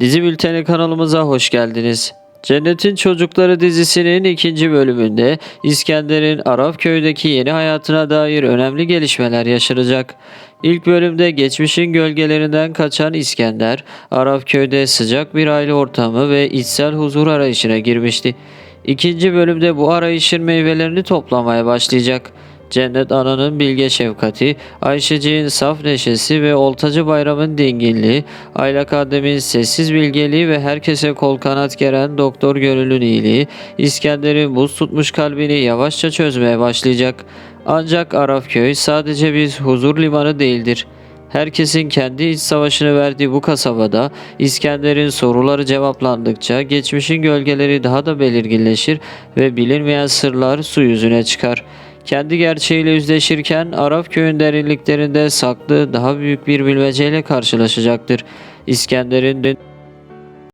Dizi Bülteni kanalımıza hoş geldiniz. Cennetin Çocukları dizisinin ikinci bölümünde İskender'in Arapköy'deki yeni hayatına dair önemli gelişmeler yaşanacak. İlk bölümde geçmişin gölgelerinden kaçan İskender, Arapköy'de sıcak bir aile ortamı ve içsel huzur arayışına girmişti. İkinci bölümde bu arayışın meyvelerini toplamaya başlayacak. Cennet Ana'nın bilge şefkati, Ayşeciğin saf neşesi ve Oltacı Bayram'ın dinginliği, Aylak Adem'in sessiz bilgeliği ve herkese kol kanat geren Doktor Gönül'ün iyiliği, İskender'in buz tutmuş kalbini yavaşça çözmeye başlayacak. Ancak Arafköy sadece bir huzur limanı değildir. Herkesin kendi iç savaşını verdiği bu kasabada İskender'in soruları cevaplandıkça geçmişin gölgeleri daha da belirginleşir ve bilinmeyen sırlar su yüzüne çıkar. Kendi gerçeğiyle yüzleşirken Arap köyün derinliklerinde saklı daha büyük bir bilmeceyle karşılaşacaktır. İskender'in